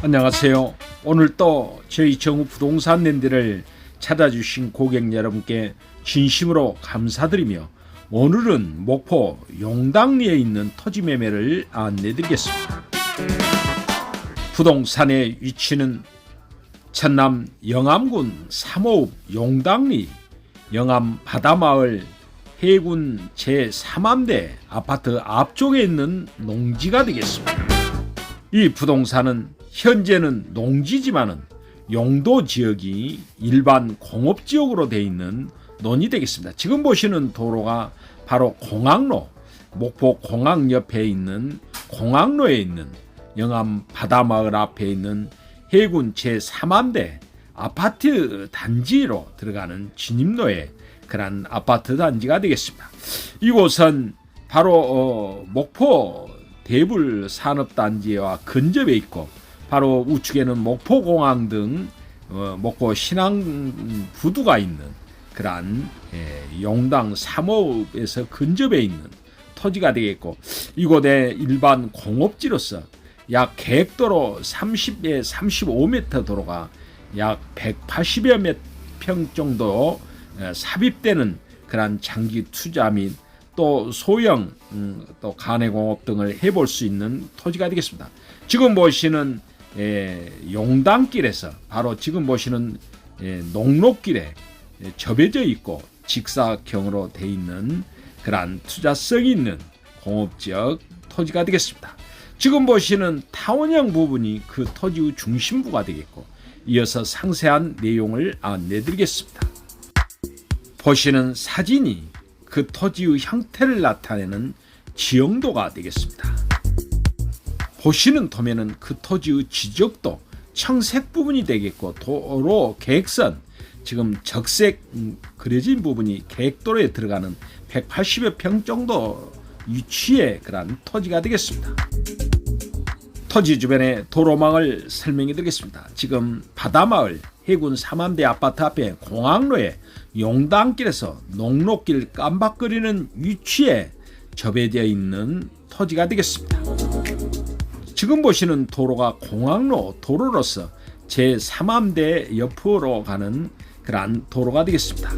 안녕하세요. 오늘 또 저희 정우 부동산 랜드를 찾아주신 고객 여러분께 진심으로 감사드리며 오늘은 목포 용당리에 있는 토지 매매를 안내드리겠습니다. 부동산의 위치는 전남 영암군 삼호읍 용당리 영암 바다마을 해군 제3함대 아파트 앞쪽에 있는 농지가 되겠습니다. 이 부동산은 현재는 농지지만은 용도 지역이 일반 공업 지역으로 되어 있는 논이 되겠습니다. 지금 보시는 도로가 바로 공항로, 목포 공항 옆에 있는 공항로에 있는 영암 바다마을 앞에 있는 해군 제3함대 아파트 단지로 들어가는 진입로에 그런 아파트 단지가 되겠습니다. 이곳은 바로 어, 목포 대불 산업단지와 근접해 있고 바로 우측에는 목포공항 등 어, 목포 신항 부두가 있는 그러한 예, 용당 3호읍에서 근접해 있는 토지가 되겠고 이곳에 일반 공업지로서 약 계획도로 30에 35m 도로가 약 180여 평 정도 어, 삽입되는 그러한 장기 투자 및 또 소형 음, 또 간해공업 등을 해볼 수 있는 토지가 되겠습니다. 지금 보시는 예, 용당길에서 바로 지금 보시는 예, 농로길에 예, 접해져 있고 직사형으로 돼 있는 그러한 투자성 있는 공업지역 토지가 되겠습니다. 지금 보시는 타원형 부분이 그 토지의 중심부가 되겠고 이어서 상세한 내용을 안내드리겠습니다. 보시는 사진이 그 토지의 형태를 나타내는 지형도가 되겠습니다. 보시는 도면은 그 토지의 지적도 청색 부분이 되겠고 도로 계획선 지금 적색 음, 그려진 부분이 계획도로에 들어가는 180여 평 정도 위치의 그런 토지가 되겠습니다. 토지 주변의 도로망을 설명해 드리겠습니다. 지금 바다마을 해군 삼함대 아파트 앞에 공항로에 용당길에서 농로길 깜박거리는 위치에 접해져 있는 토지가 되겠습니다. 지금 보시는 도로가 공항로 도로로서 제3함대 옆으로 가는 그러한 도로가 되겠습니다.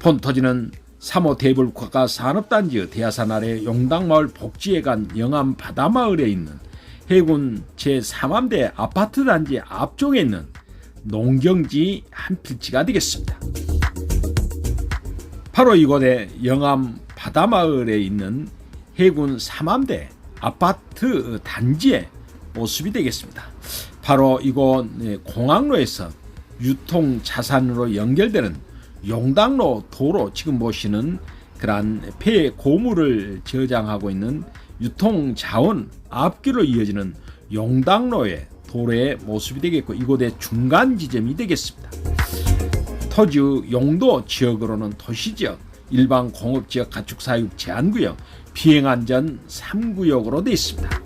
본 토지는 3호 대불 국가 산업단지의 대하산 아래 용당마을 복지회관 영암 바다마을에 있는 해군 제3함대 아파트 단지 앞쪽에 있는 농경지 한 필지가 되겠습니다. 바로 이곳에 영암 바다마을에 있는 해군 3함대 아파트 단지의 모습이 되겠습니다. 바로 이곳 네, 공항로에서 유통 자산으로 연결되는 용당로 도로 지금 보시는 그러한 폐 고물을 저장하고 있는 유통 자원 앞길로 이어지는 용당로의 도로의 모습이 되겠고 이곳의 중간 지점이 되겠습니다. 토지 용도 지역으로는 도시 지역, 일반 공업 지역 가축 사육 제한 구역, 비행안전 3구역으로 되어 있습니다.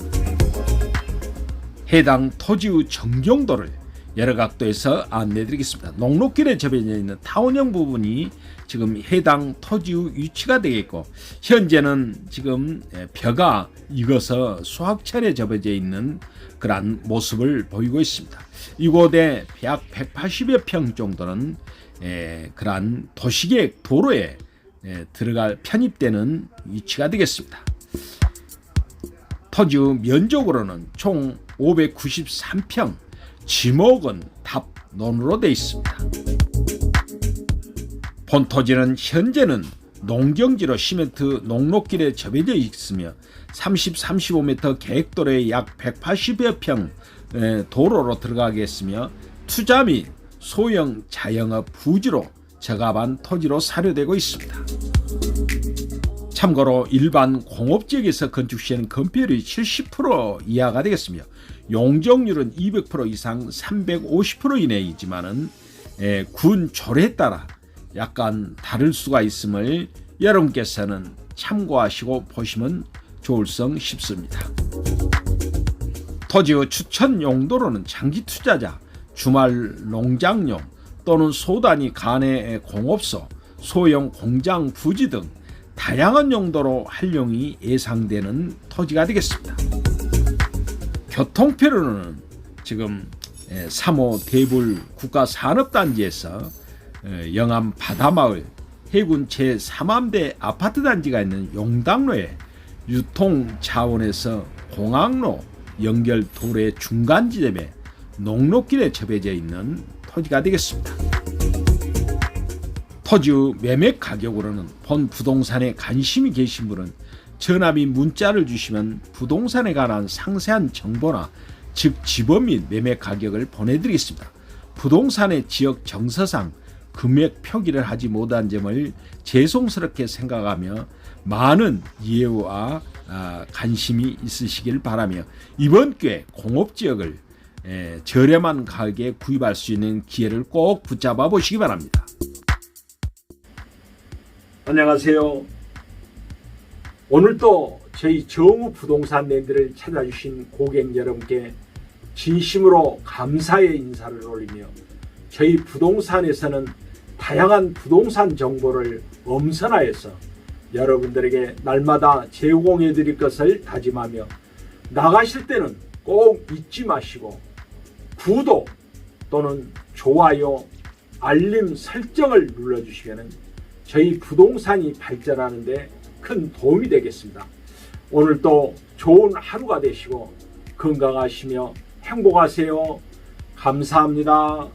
해당 토지의 정경도를 여러 각도에서 안내드리겠습니다. 농로길에 접해져 있는 타원형 부분이 지금 해당 토지의 위치가 되겠고 현재는 지금 벼가 익어서 수확철에 접해져 있는 그러한 모습을 보이고 있습니다. 이곳에 약 180여 평 정도는 그러한 도시계획 도로에 들어갈 편입되는 위치가 되겠습니다. 토지 면적으로는 총 593평, 지목은 답논으로 되어 있습니다. 본토지는 현재는 농경지로 시멘트 농로길에 접해져 있으며 30, 35m 계획도로에 약 180여 평 도로로 들어가겠으며 투자 및 소형 자영업 부지로 적합한 토지로 사료되고 있습니다. 참고로 일반 공업지역에서 건축 시에는 건폐율이 70% 이하가 되겠으며 용적률은 200% 이상 350% 이내이지만은 군 조례에 따라 약간 다를 수가 있음을 여러분께서는 참고하시고 보시면 좋을성 싶습니다. 토지의 추천 용도로는 장기 투자자, 주말 농장용 또는 소단위 간의 공업소, 소형 공장 부지 등 다양한 용도로 활용이 예상되는 토지가 되겠습니다. 교통편으로는 지금 3호 대불 국가산업단지에서 어, 영암 바다마을 해군 제3함대 아파트 단지가 있는 용당로에 유통 차원에서 공항로 연결 도로의 중간 지점에 농로길에 접해져 있는 토지가 되겠습니다. 토지 매매 가격으로는 본 부동산에 관심이 계신 분은 전화 및 문자를 주시면 부동산에 관한 상세한 정보나 즉 지번 및 매매 가격을 보내드리겠습니다. 부동산의 지역 정서상 금액 표기를 하지 못한 점을 죄송스럽게 생각하며 많은 이해와 아, 관심이 있으시길 바라며 이번 기회에 공업지역을 에, 저렴한 가격에 구입할 수 있는 기회를 꼭 붙잡아 보시기 바랍니다. 안녕하세요. 오늘도 저희 정우 부동산 랜드를 찾아주신 고객 여러분께 진심으로 감사의 인사를 올리며 저희 부동산에서는 다양한 부동산 정보를 엄선하여서 여러분들에게 날마다 제공해 드릴 것을 다짐하며 나가실 때는 꼭 잊지 마시고 구독 또는 좋아요, 알림 설정을 눌러주시면 저희 부동산이 발전하는데 큰 도움이 되겠습니다. 오늘도 좋은 하루가 되시고 건강하시며 행복하세요. 감사합니다.